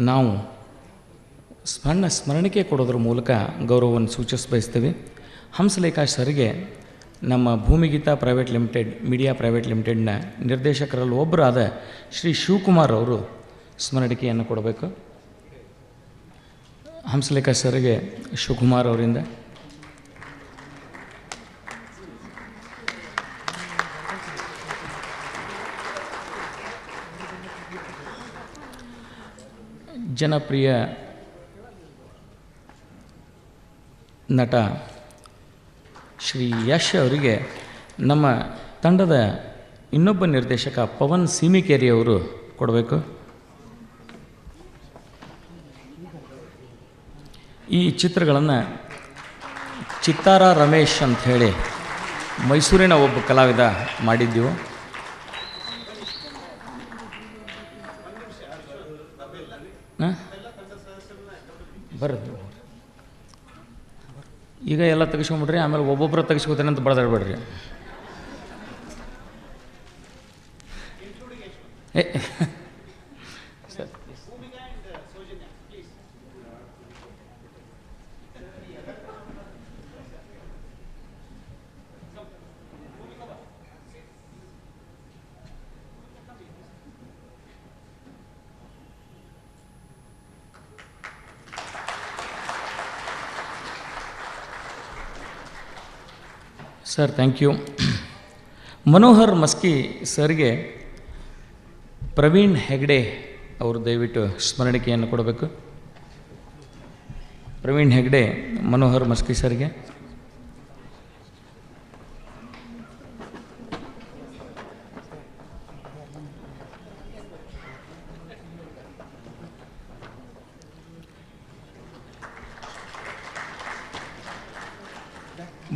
ನಾವು ಸಣ್ಣ ಸ್ಮರಣಿಕೆ ಕೊಡೋದ್ರ ಮೂಲಕ ಗೌರವವನ್ನು ಸೂಚಿಸ ಬಯಸ್ತೀವಿ ಹಂಸಲೇಖಾ ಸರ್ಗೆ ನಮ್ಮ Bhoomigeetha private limited, media private ಲಿಮಿಟೆಡ್ನ ನಿರ್ದೇಶಕರಲ್ಲಿ ಒಬ್ಬರಾದ ಶ್ರೀ ಶಿವಕುಮಾರ್ ಅವರು ಸ್ಮರಣಿಕೆಯನ್ನು ಕೊಡಬೇಕು. ಹಂಸಲೇಖಾ ಸರ್ಗೆ ಶಿವಕುಮಾರ್ ಅವರಿಂದ ಜನಪ್ರಿಯ ನಟ ಶ್ರೀ ಯಶ್ ಅವರಿಗೆ ನಮ್ಮ ತಂಡದ ಇನ್ನೊಬ್ಬ ನಿರ್ದೇಶಕ ಪವನ್ ಸೀಮಿಕೇರಿ ಅವರು ಕೊಡಬೇಕು. ಈ ಚಿತ್ರಗಳನ್ನು ಚಿತ್ತಾರ ರಮೇಶ್ ಅಂತ ಹೇಳಿ ಮೈಸೂರಿನ ಒಬ್ಬ ಕಲಾವಿದ ಮಾಡಿದ್ದೆವು. ಬರ್ರಿ ಈಗ ಎಲ್ಲ ತೆಗಿಸ್ಕೊಂಬಿಡ್ರಿ ಆಮೇಲೆ ಒಬ್ಬೊಬ್ಬರ ತೆಗಿಸ್ಕೋತಾರೆ ಅಂತ ಬಡದಾಡ್ಬೇಡ್ರಿ. ಏ sir thank you Manohar Maski ಸರ್ಗೆ ಪ್ರವೀಣ್ ಹೆಗ್ಡೆ ಅವರು ದಯವಿಟ್ಟು ಸ್ಮರಣಿಕೆಯನ್ನು ಕೊಡಬೇಕು. ಪ್ರವೀಣ್ ಹೆಗ್ಡೆ, ಮನೋಹರ್ ಮಸ್ಕಿ ಸರ್ಗೆ.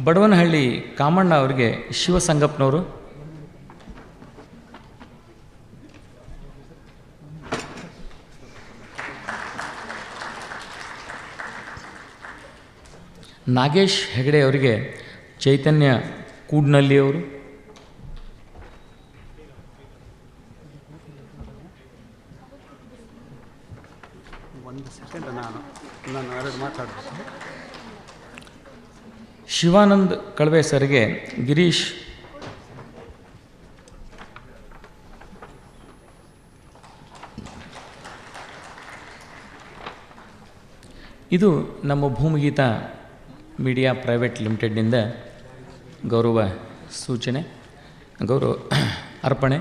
ಬಡವನಹಳ್ಳಿ ಕಾಮಣ್ಣ ಅವರಿಗೆ ಶಿವಸಂಗಪ್ಪನವರು. ನಾಗೇಶ್ ಹೆಗಡೆ ಅವರಿಗೆ ಚೈತನ್ಯ ಕೂಡ್ನಲ್ಲಿ ಅವರು. ಒಂದು ಸೆಕೆಂಡ್ ನಾನು ನಾನು ಎರಡು ಮಾತಾಡ್ಬೇಕು ಶಿವಾನಂದ್ ಕಳವೆ ಸರ್ಗೆ ಗಿರೀಶ್ ಇದು ನಮ್ಮ ಭೂಮಿಗೀತ ಮೀಡಿಯಾ ಪ್ರೈವೇಟ್ ಲಿಮಿಟೆಡ್ನಿಂದ ಗೌರವ ಸೂಚನೆ ಗೌರವ ಅರ್ಪಣೆ